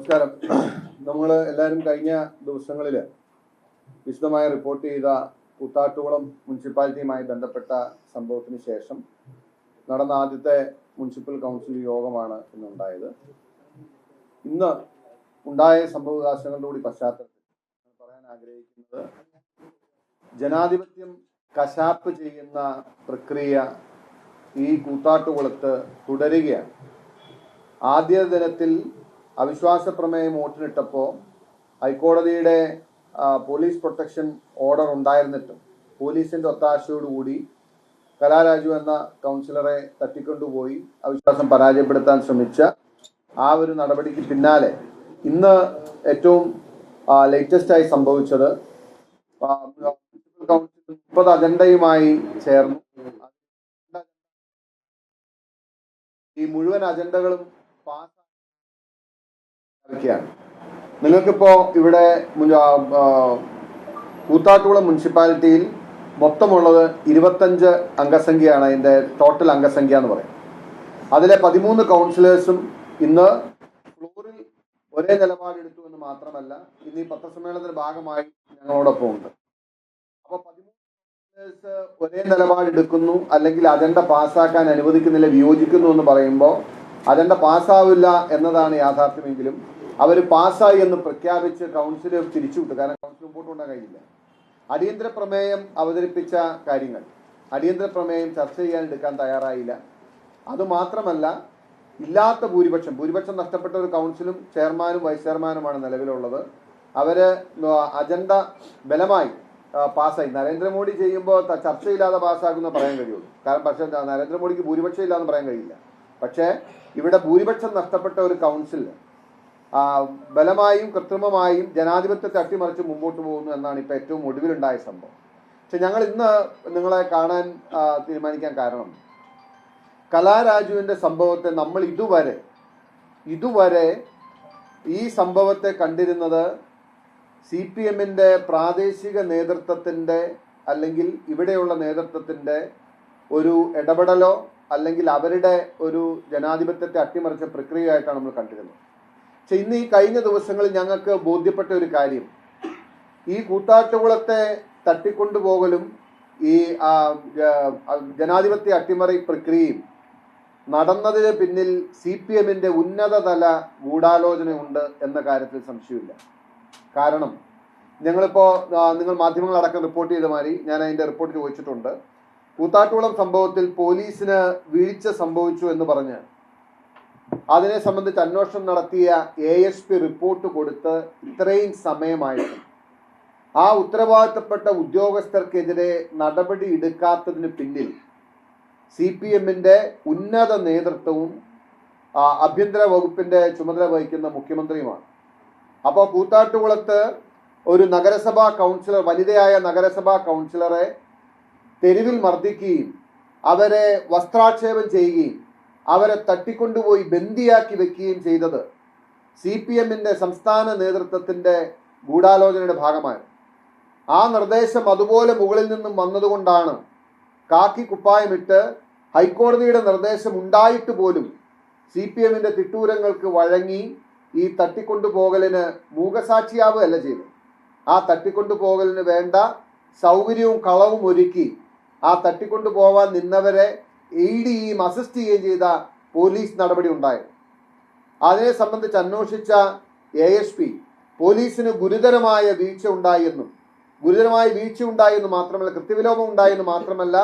നമസ്കാരം. നമ്മൾ എല്ലാവരും കഴിഞ്ഞ ദിവസങ്ങളിൽ വിശദമായി റിപ്പോർട്ട് ചെയ്ത കൂത്താട്ടുകുളം മുനിസിപ്പാലിറ്റിയുമായി ബന്ധപ്പെട്ട സംഭവത്തിന് ശേഷം നടന്ന ആദ്യത്തെ മുനിസിപ്പൽ കൗൺസിൽ യോഗമാണ് ഇന്നുണ്ടായത്. ഇന്ന് ഉണ്ടായ സംഭവവികാസങ്ങളുടെ കൂടി പശ്ചാത്തലത്തിൽ പറയാൻ ആഗ്രഹിക്കുന്നത് ജനാധിപത്യം കശാപ്പ് ചെയ്യുന്ന പ്രക്രിയ ഈ കൂത്താട്ടുകുളത്ത് തുടരുകയാണ്. ആദ്യ ദിനത്തിൽ അവിശ്വാസ പ്രമേയം വോട്ടിനിട്ടപ്പോൾ ഹൈക്കോടതിയുടെ പോലീസ് പ്രൊട്ടക്ഷൻ ഓർഡർ ഉണ്ടായിരുന്നിട്ടും പോലീസിന്റെ ഒത്താശയോടുകൂടി കലാരാജു എന്ന കൗൺസിലറെ തട്ടിക്കൊണ്ടുപോയി അവിശ്വാസം പരാജയപ്പെടുത്താൻ ശ്രമിച്ച ആ ഒരു നടപടിക്ക് പിന്നാലെ ഇന്ന് ഏറ്റവും ലേറ്റസ്റ്റ് ആയി സംഭവിച്ചത് കൗൺസിൽ മുപ്പത് അജണ്ടയുമായി ചേർന്നു. ഈ മുഴുവൻ അജണ്ടകളും പാസ് ാണ് നിങ്ങൾക്കിപ്പോൾ ഇവിടെ കൂത്താട്ടുകുളം മുനിസിപ്പാലിറ്റിയിൽ മൊത്തമുള്ളത് ഇരുപത്തഞ്ച് അംഗസംഖ്യയാണ് അതിന്റെ ടോട്ടൽ അംഗസംഖ്യ എന്ന് പറയും. അതിലെ പതിമൂന്ന് കൗൺസിലേഴ്സും ഇന്ന് ഫ്ലോറിൽ ഒരേ നിലപാടെടുത്തു എന്ന് മാത്രമല്ല ഇന്ന് ഈ പത്രസമ്മേളനത്തിന്റെ ഭാഗമായി ഞങ്ങളോടൊപ്പം ഉണ്ട് അപ്പൊ പതിമൂന്ന് കൗൺസിലേഴ്സ് ഒരേ നിലപാടെടുക്കുന്നു അല്ലെങ്കിൽ അജണ്ട പാസ്സാക്കാൻ അനുവദിക്കുന്നില്ല വിയോജിക്കുന്നു എന്ന് പറയുമ്പോൾ അജണ്ട പാസ്സാവില്ല എന്നതാണ് യാഥാർത്ഥ്യമെങ്കിലും അവർ പാസ്സായി എന്ന് പ്രഖ്യാപിച്ച് കൗൺസിൽ തിരിച്ചുവിട്ടു കാരണം കൗൺസിൽ മുമ്പോട്ട് കൊണ്ടാൻ കഴിയില്ല. അടിയന്തര പ്രമേയം അവതരിപ്പിച്ച കാര്യങ്ങൾ അടിയന്തര പ്രമേയം ചർച്ച ചെയ്യാൻ എടുക്കാൻ തയ്യാറായില്ല. അതുമാത്രമല്ല ഇല്ലാത്ത ഭൂരിപക്ഷം ഭൂരിപക്ഷം നഷ്ടപ്പെട്ട ഒരു കൗൺസിലും ചെയർമാനും വൈസ് ചെയർമാനുമാണ് നിലവിലുള്ളത്. അവർ അജണ്ട ബലമായി പാസ്സായി. നരേന്ദ്രമോദി ചെയ്യുമ്പോൾ ചർച്ചയില്ലാതെ പാസ്സാക്കുന്ന പറയാൻ കഴിയുള്ളൂ. കാരണം പക്ഷേ നരേന്ദ്രമോദിക്ക് ഭൂരിപക്ഷം ഇല്ലാന്ന് പറയാൻ കഴിയില്ല. പക്ഷേ ഇവിടെ ഭൂരിപക്ഷം നഷ്ടപ്പെട്ട ഒരു കൗൺസിൽ ബലമായും കൃത്രിമമായും ജനാധിപത്യത്തെ അട്ടിമറിച്ച് മുമ്പോട്ട് പോകുന്നു എന്നാണ് ഇപ്പോൾ ഏറ്റവും ഒടുവിലുണ്ടായ സംഭവം. പക്ഷെ ഞങ്ങൾ ഇന്ന് നിങ്ങളെ കാണാൻ തീരുമാനിക്കാൻ കാരണം കലാരാജുവിന്റെ സംഭവത്തെ നമ്മൾ ഇതുവരെ ഇതുവരെ ഈ സംഭവത്തെ കണ്ടിരുന്നത് സി പി എമ്മിന്റെ പ്രാദേശിക നേതൃത്വത്തിന്റെ അല്ലെങ്കിൽ ഇവിടെയുള്ള നേതൃത്വത്തിന്റെ ഒരു ഇടപെടലോ അല്ലെങ്കിൽ അവരുടെ ഒരു ജനാധിപത്യത്തെ അട്ടിമറിച്ച പ്രക്രിയയായിട്ടാണ് നമ്മൾ കണ്ടിരുന്നത്. പക്ഷെ ഇന്ന് ഈ കഴിഞ്ഞ ദിവസങ്ങളിൽ ഞങ്ങൾക്ക് ബോധ്യപ്പെട്ട ഒരു കാര്യം. ഈ കൂത്താട്ടുകുളത്തെ തട്ടിക്കൊണ്ടുപോകലും ഈ ജനാധിപത്യ അട്ടിമറി പ്രക്രിയയും നടന്നതിന് പിന്നിൽ സി പി എമ്മിന്റെ ഉന്നതതല ഗൂഢാലോചനയുണ്ട് എന്ന കാര്യത്തിൽ സംശയമില്ല. കാരണം ഞങ്ങളിപ്പോ ആ, നിങ്ങൾ മാധ്യമങ്ങളടക്കം റിപ്പോർട്ട് ചെയ്ത മാതിരി ഞാൻ അതിന്റെ റിപ്പോർട്ട് ചോദിച്ചിട്ടുണ്ട്. കൂത്താട്ടുകുളം സംഭവത്തിൽ പോലീസിന് വീഴ്ച സംഭവിച്ചു എന്ന് പറഞ്ഞ് അതിനെ സംബന്ധിച്ച് അന്വേഷണം നടത്തിയ എ എസ് പി റിപ്പോർട്ട് കൊടുത്ത് ഇത്രയും സമയമായിട്ട് ആ ഉത്തരവാദിത്തപ്പെട്ട ഉദ്യോഗസ്ഥർക്കെതിരെ നടപടി എടുക്കാത്തതിന് പിന്നിൽ സി പി എമ്മിന്റെ ഉന്നത നേതൃത്വവും ആഭ്യന്തര വകുപ്പിന്റെ ചുമതല വഹിക്കുന്ന മുഖ്യമന്ത്രിയുമാണ്. അപ്പോൾ കൂത്താട്ടുകുളത്ത് ഒരു നഗരസഭാ കൗൺസിലർ വനിതയായ നഗരസഭാ കൗൺസിലറെ തെരുവിൽ മർദ്ദിക്കുകയും അവരെ വസ്ത്രാക്ഷേപം ചെയ്യുകയും അവരെ തട്ടിക്കൊണ്ടുപോയി ബന്ദിയാക്കി വെക്കുകയും ചെയ്തത് സി പി എമ്മിന്റെ സംസ്ഥാന നേതൃത്വത്തിന്റെ ഗൂഢാലോചനയുടെ ഭാഗമായി ആ നിർദ്ദേശം അതുപോലെ മുകളിൽ നിന്നും വന്നതുകൊണ്ടാണ് കാക്കി കുപ്പായമിട്ട് ഹൈക്കോടതിയുടെ നിർദ്ദേശം ഉണ്ടായിട്ട് പോലും സി പി എമ്മിന്റെ തിട്ടൂരങ്ങൾക്ക് വഴങ്ങി ഈ തട്ടിക്കൊണ്ടുപോകലിന് മൂകസാക്ഷിയാവുകയല്ല ചെയ്തു ആ തട്ടിക്കൊണ്ടുപോകലിന് വേണ്ട സൗകര്യവും കളവും ഒരുക്കി ആ തട്ടിക്കൊണ്ടുപോവാൻ നിന്നവരെ ചെയ്യുകയും അസിസ്റ്റ് ചെയ്യുകയും ചെയ്ത പോലീസ് നടപടി ഉണ്ടായത് അതിനെ സംബന്ധിച്ച് അന്വേഷിച്ച എ എസ് പി പോലീസിന് ഗുരുതരമായ വീഴ്ച ഉണ്ടായെന്നും ഗുരുതരമായ വീഴ്ച ഉണ്ടായെന്ന് മാത്രമല്ല കൃത്യവിലോപം ഉണ്ടായെന്ന് മാത്രമല്ല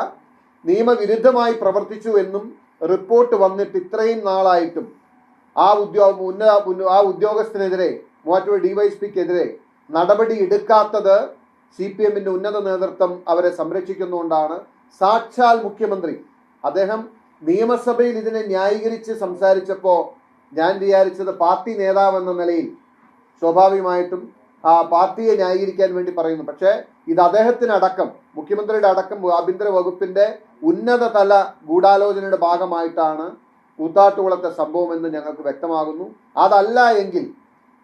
നിയമവിരുദ്ധമായി പ്രവർത്തിച്ചു എന്നും റിപ്പോർട്ട് വന്നിട്ട് ഇത്രയും നാളായിട്ടും ആ ഉദ്യോഗ ഉന്നത ഉന്ന- ആ ഉദ്യോഗസ്ഥനെതിരെ മൂവാറ്റുപുഴ ഡിവൈഎസ്പിക്കെതിരെ നടപടി എടുക്കാത്തത് സി പി എമ്മിന്റെ ഉന്നത നേതൃത്വം അവരെ സംരക്ഷിക്കുന്നുകൊണ്ടാണ് സാക്ഷാൽ മുഖ്യമന്ത്രി അദ്ദേഹം നിയമസഭയിൽ ഇതിനെ ന്യായീകരിച്ച് സംസാരിച്ചപ്പോൾ ഞാൻ വിചാരിച്ചത് പാർട്ടി നേതാവ് എന്ന നിലയിൽ സ്വാഭാവികമായിട്ടും ആ പാർട്ടിയെ ന്യായീകരിക്കാൻ വേണ്ടി പറയുന്നു. പക്ഷേ ഇത് അദ്ദേഹത്തിനടക്കം മുഖ്യമന്ത്രിയുടെ അടക്കം ആഭ്യന്തര വകുപ്പിന്റെ ഉന്നതതല ഗൂഢാലോചനയുടെ ഭാഗമായിട്ടാണ് കൂത്താട്ടുകുളത്തെ സംഭവം എന്ന് ഞങ്ങൾക്ക് വ്യക്തമാകുന്നു. അതല്ല എങ്കിൽ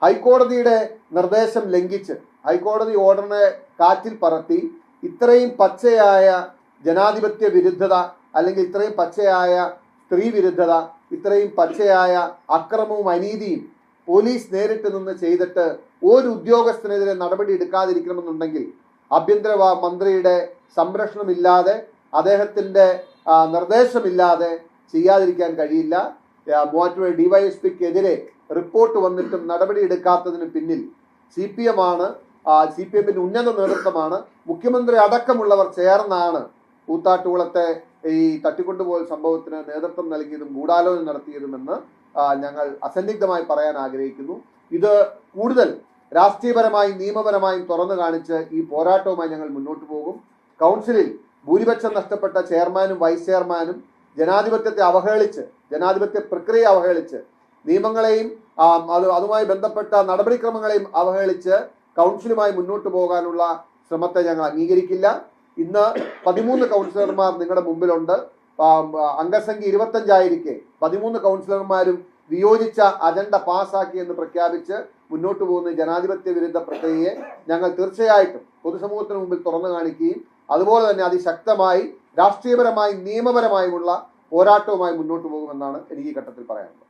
ഹൈക്കോടതിയുടെ നിർദ്ദേശം ലംഘിച്ച് ഹൈക്കോടതി ഓർഡറിനെ കാറ്റിൽ പറത്തി ഇത്രയും പച്ചയായ ജനാധിപത്യ വിരുദ്ധത അല്ലെങ്കിൽ ഇത്രയും പച്ചയായ സ്ത്രീ വിരുദ്ധത ഇത്രയും പച്ചയായ അക്രമവും അനീതിയും പോലീസ് നേരിട്ട് നിന്ന് ചെയ്തിട്ട് ഒരു ഉദ്യോഗസ്ഥനെതിരെ നടപടി എടുക്കാതിരിക്കണമെന്നുണ്ടെങ്കിൽ ആഭ്യന്തര മന്ത്രിയുടെ സംരക്ഷണമില്ലാതെ അദ്ദേഹത്തിന്റെ നിർദ്ദേശമില്ലാതെ ചെയ്യാതിരിക്കാൻ കഴിയില്ല. മൂവാറ്റുപുഴ ഡിവൈഎസ്പിക്കെതിരെ റിപ്പോർട്ട് വന്നിട്ടും നടപടി എടുക്കാത്തതിന് പിന്നിൽ സി പി എം ആണ് സി പി എമ്മിന്റെ ഉന്നത നേതൃത്വമാണ് മുഖ്യമന്ത്രി അടക്കമുള്ളവർ ചേർന്നാണ് കൂത്താട്ടുകുളത്തെ ഈ തട്ടിക്കൊണ്ടുപോയ സംഭവത്തിന് നേതൃത്വം നൽകിയതും ഗൂഢാലോചന നടത്തിയതുമെന്ന് ഞങ്ങൾ അസന്നിഗ്ധമായി പറയാൻ ആഗ്രഹിക്കുന്നു. ഇത് കൂടുതൽ രാഷ്ട്രീയപരമായും നിയമപരമായും തുറന്നു കാണിച്ച് ഈ പോരാട്ടവുമായി ഞങ്ങൾ മുന്നോട്ട് പോകും. കൗൺസിലിൽ ഭൂരിപക്ഷം നഷ്ടപ്പെട്ട ചെയർമാനും വൈസ് ചെയർമാനും ജനാധിപത്യത്തെ അവഹേളിച്ച് ജനാധിപത്യ പ്രക്രിയ അവഹേളിച്ച് നിയമങ്ങളെയും അത് അതുമായി ബന്ധപ്പെട്ട നടപടിക്രമങ്ങളെയും അവഹേളിച്ച് കൗൺസിലുമായി മുന്നോട്ട് പോകാനുള്ള ശ്രമത്തെ ഞങ്ങൾ അംഗീകരിക്കില്ല. ഇന്ന് പതിമൂന്ന് കൗൺസിലർമാർ നിങ്ങളുടെ മുമ്പിലുണ്ട്. അംഗസംഖ്യ ഇരുപത്തഞ്ചായിരിക്കെ. പതിമൂന്ന് കൗൺസിലർമാരും വിയോജിച്ച അജണ്ട പാസാക്കി എന്ന് പ്രഖ്യാപിച്ച് മുന്നോട്ട് പോകുന്ന ജനാധിപത്യ വിരുദ്ധ പ്രക്രിയയെ ഞങ്ങൾ തീർച്ചയായിട്ടും പൊതുസമൂഹത്തിന് മുമ്പിൽ തുറന്നു കാണിക്കുകയും അതുപോലെ തന്നെ അതിശക്തമായി രാഷ്ട്രീയപരമായും നിയമപരമായുമുള്ള പോരാട്ടവുമായി മുന്നോട്ട് പോകുമെന്നാണ് എനിക്ക് ഈ ഘട്ടത്തിൽ പറയാനുള്ളത്.